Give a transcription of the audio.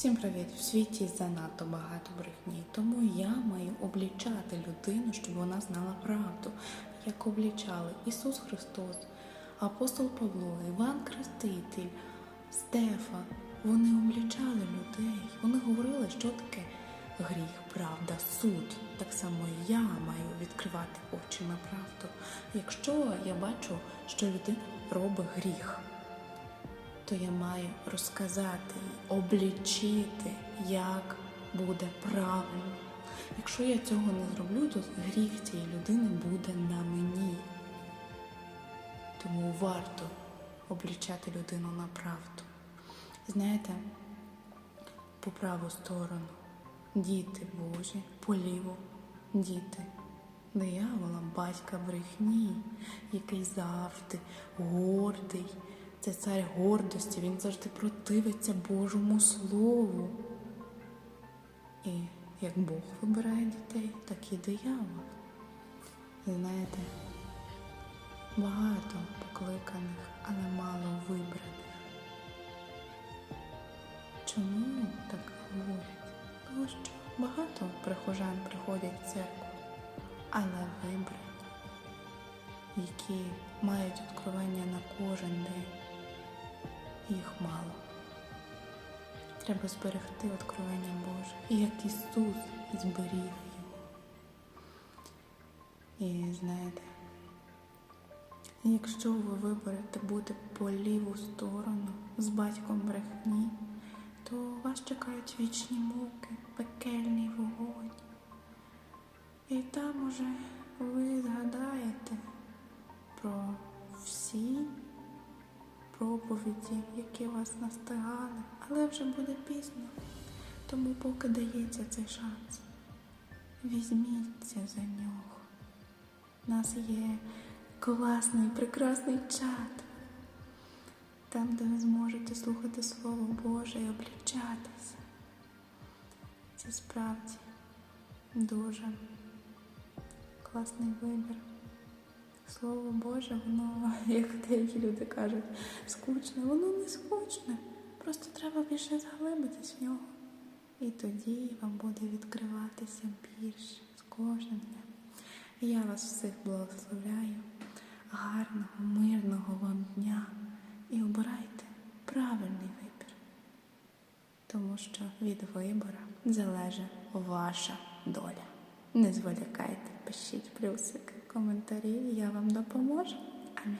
Всім привіт! В світі занадто багато брехні, тому я маю облічати людину, щоб вона знала правду, як облічали Ісус Христос, апостол Павло, Іван Креститель, Стефан. Вони облічали людей. Вони говорили, що таке гріх, правда, суд. Так само я маю відкривати очі на правду. Якщо я бачу, що людина робить гріх то я маю розказати, облічити, як буде правильно. Якщо я цього не зроблю, то гріх цієї людини буде на мені. Тому варто облічати людину на правду. Знаєте, по праву сторону діти Божі, по ліву діти диявола, батька брехні, який завжди гордий. Це цар гордості, він завжди противиться Божому Слову. І як Бог вибирає дітей, так і диявол. І знаєте, багато покликаних, але мало вибраних. Чому так говорять? Тому що багато прихожан приходять в церкву, але вибрані, які мають відкривання на кожен день їх мало. Треба зберегти откровення Боже, як Ісус зберіг його. І знаєте, якщо ви виберете бути по ліву сторону з батьком брехні, то вас чекають вічні муки, пекельний вогонь. І там уже ви згадаєте про всі проповіді, які вас настигали, але вже буде пізно. Тому поки дається цей шанс, візьміться за нього. У нас є класний, прекрасний чат, там, де ви зможете слухати Слово Боже і облічатися. Це справді дуже класний вибір. Слово Боже, воно, як деякі люди кажуть, скучне. Воно не скучне. Просто треба більше заглибитись в нього. І тоді вам буде відкриватися більше з кожним днем. І я вас всіх благословляю. Гарного, мирного вам дня і обирайте правильний вибір. Тому що від вибору залежить ваша доля. Не зволікайте, пишіть плюсики, коментарі, я вам допоможу. Амінь.